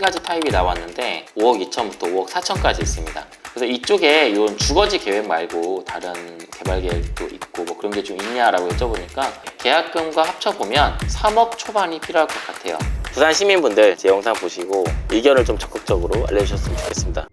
가지 타입이 나왔는데 5억 2천부터 5억 4천까지 있습니다. 그래서 이쪽에 이런 주거지 계획 말고 다른 개발 계획도 있고 뭐 그런 게 좀 있냐라고 여쭤보니까 계약금과 합쳐보면 3억 초반이 필요할 것 같아요. 부산 시민분들 제 영상 보시고 의견을 좀 적극적으로 알려주셨으면 좋겠습니다.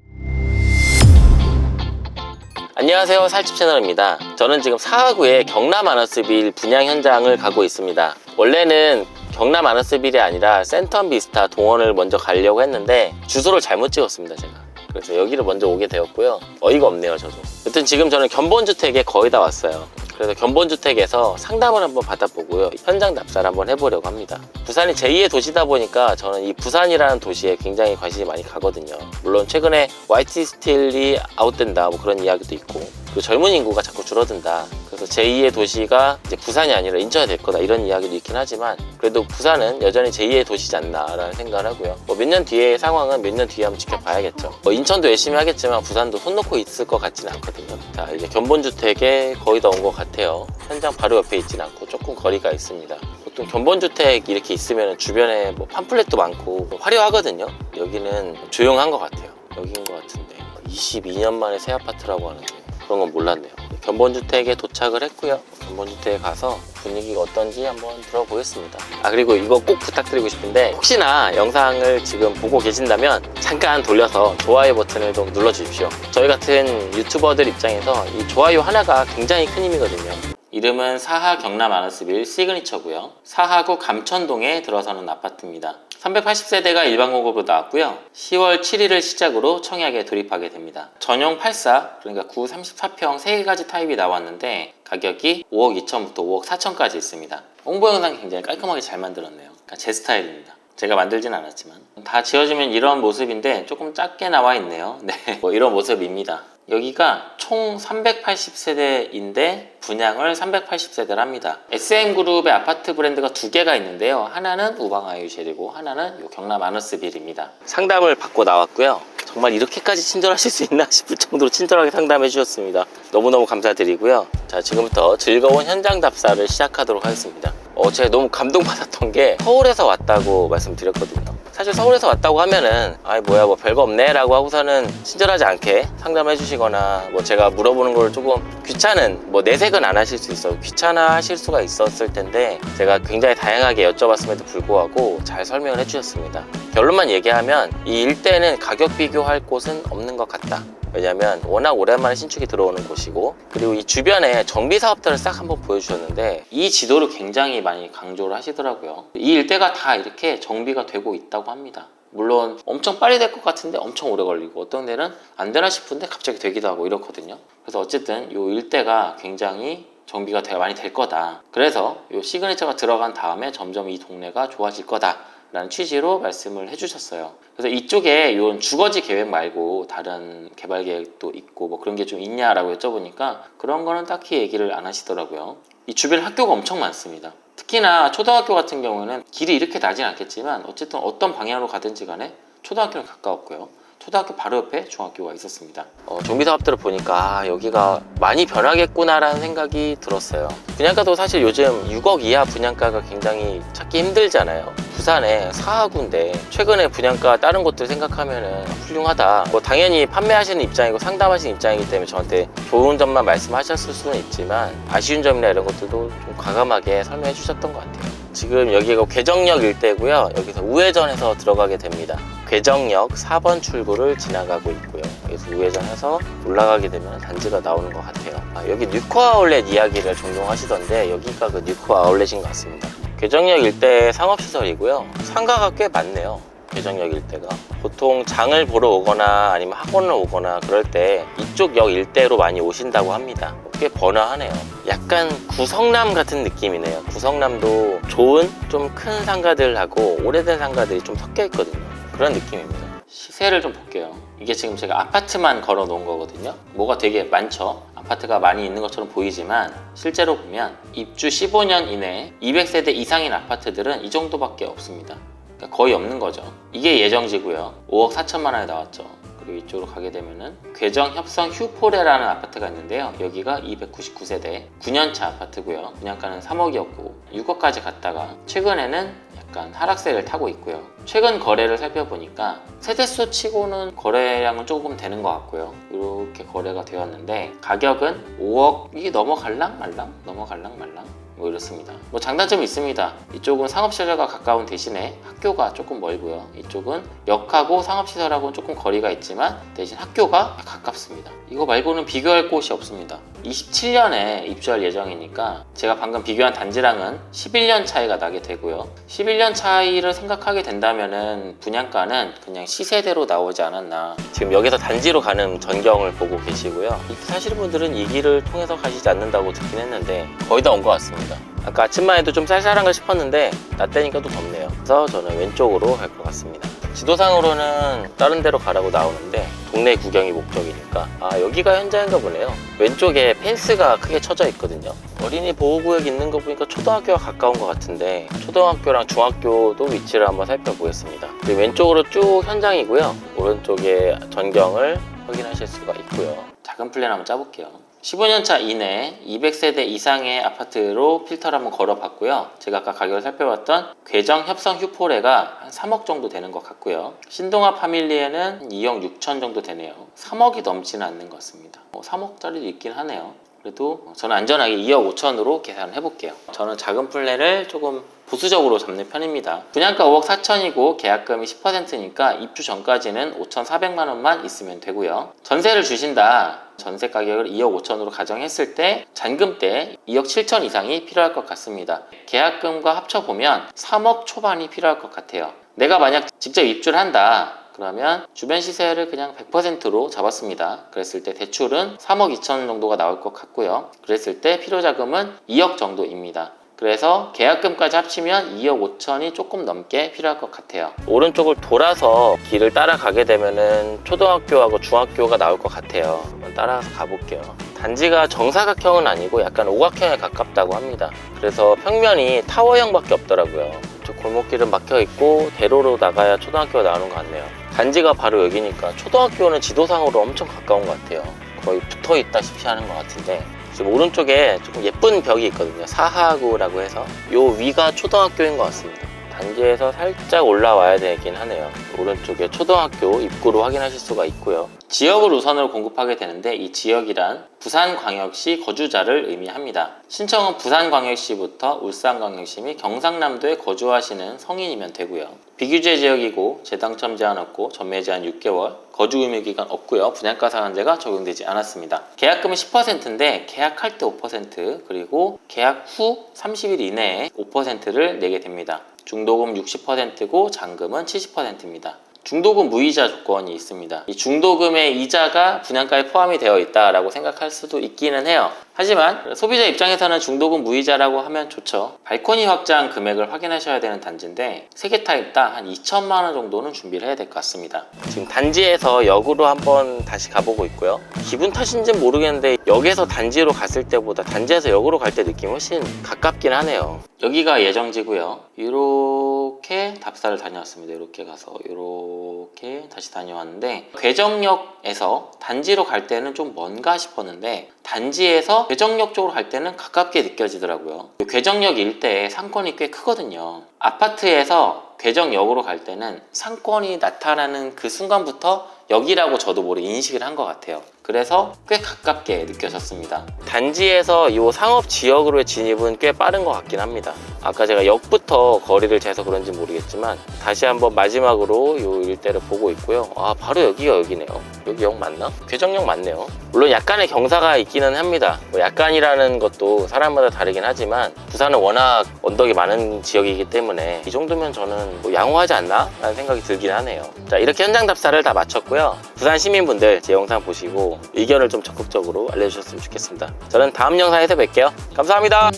안녕하세요 살집 채널입니다 저는 지금 사하구의 경남 아너스빌 분양 현장을 가고 있습니다 원래는 경남 아너스빌이 아니라 센텀 비스타 동원을 먼저 가려고 했는데 주소를 잘못 찍었습니다 제가. 그래서 여기를 먼저 오게 되었고요. 어이가 없네요 저도. 여튼 지금 저는 견본주택에 거의 다 왔어요. 그래서 견본주택에서 상담을 한번 받아보고요. 현장 답사를 한번 해보려고 합니다. 부산이 제2의 도시다 보니까 저는 이 부산이라는 도시에 굉장히 관심이 많이 가거든요. 물론 최근에 YT 스틸이 아웃된다 뭐 그런 이야기도 있고 그 젊은 인구가 자꾸 줄어든다. 그래서 제2의 도시가 이제 부산이 아니라 인천이 될 거다. 이런 이야기도 있긴 하지만 그래도 부산은 여전히 제2의 도시지 않나라는 생각을 하고요. 뭐 몇 년 뒤의 상황은 몇 년 뒤에 한번 지켜봐야겠죠. 뭐 인천도 열심히 하겠지만 부산도 손 놓고 있을 것 같지는 않거든요. 자 이제 견본주택에 거의 다 온 것 같아요. 현장 바로 옆에 있지는 않고 조금 거리가 있습니다. 보통 견본주택 이렇게 있으면 주변에 뭐 팜플렛도 많고 화려하거든요. 여기는 조용한 것 같아요. 여기인 것 같은데. 22년 만에 새 아파트라고 하는데 그런 건 몰랐네요. 견본주택에 도착을 했고요. 견본주택에 가서 분위기가 어떤지 한번 들어보겠습니다. 아 그리고 이거 꼭 부탁드리고 싶은데 혹시나 영상을 지금 보고 계신다면 잠깐 돌려서 좋아요 버튼을 좀 눌러주십시오. 저희 같은 유튜버들 입장에서 이 좋아요 하나가 굉장히 큰 힘이거든요. 이름은 사하 경남 아너스빌 시그니처고요. 사하구 감천동에 들어서는 아파트입니다 380세대가 일반 공급으로 나왔고요. 10월 7일을 시작으로 청약에 돌입하게 됩니다. 전용 84 그러니까 9 34평 3가지 타입이 나왔는데 가격이 5억 2천부터 5억 4천까지 있습니다. 홍보 영상 굉장히 깔끔하게 잘 만들었네요. 그러니까 제 스타일입니다. 제가 만들진 않았지만. 다 지어지면 이런 모습인데 조금 작게 나와 있네요. 네, 뭐 이런 모습입니다 여기가 총 380세대인데 분양을 380세대를 합니다. SM그룹의 아파트 브랜드가 두 개가 있는데요. 하나는 우방아유실이고 하나는 요 경남 아너스빌입니다. 상담을 받고 나왔고요. 정말 이렇게까지 친절하실 수 있나 싶을 정도로 친절하게 상담해 주셨습니다. 너무너무 감사드리고요. 자, 지금부터 즐거운 현장 답사를 시작하도록 하겠습니다. 어, 제가 너무 감동받았던 게 서울에서 왔다고 말씀드렸거든요. 사실 서울에서 왔다고 하면은 아이 뭐야 뭐 별거 없네? 라고 하고서는 친절하지 않게 상담해 주시거나 뭐 제가 물어보는 걸 조금 귀찮은 뭐 내색은 안 하실 수 있어 귀찮아 하실 수가 있었을 텐데 제가 굉장히 다양하게 여쭤봤음에도 불구하고 잘 설명을 해 주셨습니다. 결론만 얘기하면 이 일대는 가격 비교할 곳은 없는 것 같다 왜냐면 워낙 오랜만에 신축이 들어오는 곳이고 그리고 이 주변에 정비 사업들을 싹 한번 보여주셨는데 이 지도를 굉장히 많이 강조를 하시더라고요. 이 일대가 다 이렇게 정비가 되고 있다고 합니다. 물론 엄청 빨리 될 것 같은데 엄청 오래 걸리고 어떤 데는 안 되나 싶은데 갑자기 되기도 하고 이렇거든요. 그래서 어쨌든 이 일대가 굉장히 정비가 되게 많이 될 거다. 그래서 이 시그니처가 들어간 다음에 점점 이 동네가 좋아질 거다 라는 취지로 말씀을 해주셨어요. 그래서 이쪽에 이런 주거지 계획 말고 다른 개발 계획도 있고 뭐 그런 게 좀 있냐라고 여쭤보니까 그런 거는 딱히 얘기를 안 하시더라고요. 이 주변 학교가 엄청 많습니다. 특히나 초등학교 같은 경우는 길이 이렇게 나진 않겠지만 어쨌든 어떤 방향으로 가든지 간에 초등학교는 가까웠고요. 초등학교 바로 옆에 중학교가 있었습니다. 어, 정비 사업들을 보니까 아, 여기가 많이 변하겠구나라는 생각이 들었어요. 분양가도 사실 요즘 6억 이하 분양가가 굉장히 찾기 힘들잖아요. 부산에 사하구인데 최근에 분양가 다른 곳들 생각하면은 훌륭하다. 뭐 당연히 판매하시는 입장이고 상담하시는 입장이기 때문에 저한테 좋은 점만 말씀하셨을 수는 있지만 아쉬운 점이나 이런 것들도 좀 과감하게 설명해 주셨던 것 같아요. 지금 여기가 괴정역 일대고요. 여기서 우회전해서 들어가게 됩니다. 괴정역 4번 출구를 지나가고 있고요. 여기서 우회전해서 올라가게 되면 단지가 나오는 것 같아요. 아, 여기 뉴코 아울렛 이야기를 종종 하시던데 여기가 그 뉴코 아울렛인 것 같습니다. 괴정역 일대 상업시설이고요. 상가가 꽤 많네요. 괴정역 일대가 보통 장을 보러 오거나 아니면 학원을 오거나 그럴 때 이쪽 역 일대로 많이 오신다고 합니다. 꽤 번화하네요. 약간 구성남 같은 느낌이네요. 구성남도 좋은 좀 큰 상가들하고 오래된 상가들이 좀 섞여 있거든요. 그런 느낌입니다. 시세를 좀 볼게요. 이게 지금 제가 아파트만 걸어 놓은 거거든요. 뭐가 되게 많죠. 아파트가 많이 있는 것처럼 보이지만 실제로 보면 입주 15년 이내 200세대 이상인 아파트들은 이 정도밖에 없습니다. 그러니까 거의 없는 거죠. 이게 예정지고요. 5억 4천만 원에 나왔죠. 그리고 이쪽으로 가게 되면은 괴정 협성 휴포레라는 아파트가 있는데요. 여기가 299세대 9년차 아파트고요. 분양가는 3억이었고 6억까지 갔다가 최근에는 약간 하락세를 타고 있고요. 최근 거래를 살펴보니까 세대수 치고는 거래량은 조금 되는 것 같고요. 이렇게 거래가 되었는데 가격은 5억이 넘어갈랑 말랑 넘어갈랑 말랑 뭐 이렇습니다. 뭐 장단점이 있습니다. 이쪽은 상업시설과 가까운 대신에 학교가 조금 멀고요. 이쪽은 역하고 상업시설하고는 조금 거리가 있지만 대신 학교가 가깝습니다. 이거 말고는 비교할 곳이 없습니다. 27년에 입주할 예정이니까 제가 방금 비교한 단지랑은 11년 차이가 나게 되고요. 11년 차이를 생각하게 된다면은 분양가는 그냥 시세대로 나오지 않았나. 지금 여기서 단지로 가는 전경을 보고 계시고요. 사시는 분들은 이 길을 통해서 가시지 않는다고 듣긴 했는데 거의 다 온 것 같습니다. 아까 아침만 해도 좀 쌀쌀한가 싶었는데 낮 되니까 또 덥네요. 그래서 저는 왼쪽으로 갈 것 같습니다. 지도상으로는 다른 데로 가라고 나오는데 동네 구경이 목적이니까 아 여기가 현장인가 보네요. 왼쪽에 펜스가 크게 쳐져 있거든요. 어린이 보호구역 있는 거 보니까 초등학교와 가까운 것 같은데 초등학교랑 중학교도 위치를 한번 살펴보겠습니다. 왼쪽으로 쭉 현장이고요. 오른쪽에 전경을 확인하실 수가 있고요. 작은 플랜 한번 짜볼게요. 15년 차 이내 200세대 이상의 아파트로 필터를 한번 걸어봤고요. 제가 아까 가격을 살펴봤던 괴정 협성 휴포레가 한 3억 정도 되는 것 같고요. 신동아 파밀리에는 2억 6천 정도 되네요. 3억이 넘지는 않는 것 같습니다. 3억짜리도 있긴 하네요. 그래도 저는 안전하게 2억 5천으로 계산을 해볼게요. 저는 작은 플랜을 조금 보수적으로 잡는 편입니다. 분양가 5억 4천이고 계약금이 10%니까 입주 전까지는 5,400만 원만 있으면 되고요. 전세를 주신다. 전세 가격을 2억 5천으로 가정했을 때 잔금 때 2억 7천 이상이 필요할 것 같습니다. 계약금과 합쳐보면 3억 초반이 필요할 것 같아요. 내가 만약 직접 입주를 한다. 그러면 주변 시세를 그냥 100%로 잡았습니다. 그랬을 때 대출은 3억 2천 정도가 나올 것 같고요. 그랬을 때 필요 자금은 2억 정도입니다. 그래서 계약금까지 합치면 2억 5천이 조금 넘게 필요할 것 같아요. 오른쪽을 돌아서 길을 따라가게 되면은 초등학교하고 중학교가 나올 것 같아요. 한번 따라서 가볼게요. 단지가 정사각형은 아니고 약간 오각형에 가깝다고 합니다. 그래서 평면이 타워형밖에 없더라고요. 저 골목길은 막혀 있고 대로로 나가야 초등학교가 나오는 것 같네요. 단지가 바로 여기니까 초등학교는 지도상으로 엄청 가까운 것 같아요. 거의 붙어 있다시피 하는 것 같은데 지금 오른쪽에 조금 예쁜 벽이 있거든요. 사하구라고 해서 요 위가 초등학교인 것 같습니다. 단지에서 살짝 올라와야 되긴 하네요. 오른쪽에 초등학교 입구로 확인하실 수가 있고요. 지역을 우선으로 공급하게 되는데 이 지역이란 부산광역시 거주자를 의미합니다. 신청은 부산광역시부터 울산광역시 및 경상남도에 거주하시는 성인이면 되고요. 비규제 지역이고 재당첨 제한 없고 전매 제한 6개월, 거주 의무 기간 없고요. 분양가 상한제가 적용되지 않았습니다. 계약금은 10%인데 계약할 때 5% 그리고 계약 후 30일 이내에 5%를 내게 됩니다. 중도금 60%고 잔금은 70%입니다. 중도금 무이자 조건이 있습니다. 이 중도금의 이자가 분양가에 포함이 되어 있다라고 생각할 수도 있기는 해요. 하지만 소비자 입장에서는 중도금 무이자라고 하면 좋죠. 발코니 확장 금액을 확인하셔야 되는 단지인데 세개 타입 다한 2천만 원 정도는 준비를 해야 될 것 같습니다. 지금 단지에서 역으로 한번 다시 가보고 있고요. 기분 탓인지는 모르겠는데 역에서 단지로 갔을 때보다 단지에서 역으로 갈 때 느낌이 훨씬 가깝긴 하네요. 여기가 예정지고요. 이렇게 답사를 다녀왔습니다. 이렇게 가서 이렇게 다시 다녀왔는데 괴정역에서 단지로 갈 때는 좀 먼가 싶었는데 단지에서 괴정역 쪽으로 갈 때는 가깝게 느껴지더라고요. 괴정역 일대에 상권이 꽤 크거든요. 아파트에서 괴정역으로 갈 때는 상권이 나타나는 그 순간부터 여기라고 저도 모르게 인식을 한 것 같아요. 그래서 꽤 가깝게 느껴졌습니다. 단지에서 이 상업 지역으로의 진입은 꽤 빠른 것 같긴 합니다. 아까 제가 역부터 거리를 재서 그런지 모르겠지만 다시 한번 마지막으로 이 일대를 보고 있고요. 아 바로 여기가 여기네요. 여기 역 맞나? 괴정역 맞네요. 물론 약간의 경사가 있기는 합니다. 뭐 약간이라는 것도 사람마다 다르긴 하지만 부산은 워낙 언덕이 많은 지역이기 때문에 이 정도면 저는 뭐 양호하지 않나? 라는 생각이 들긴 하네요. 자 이렇게 현장 답사를 다 마쳤고요. 부산 시민분들 제 영상 보시고 의견을 좀 적극적으로 알려주셨으면 좋겠습니다. 저는 다음 영상에서 뵐게요. 감사합니다.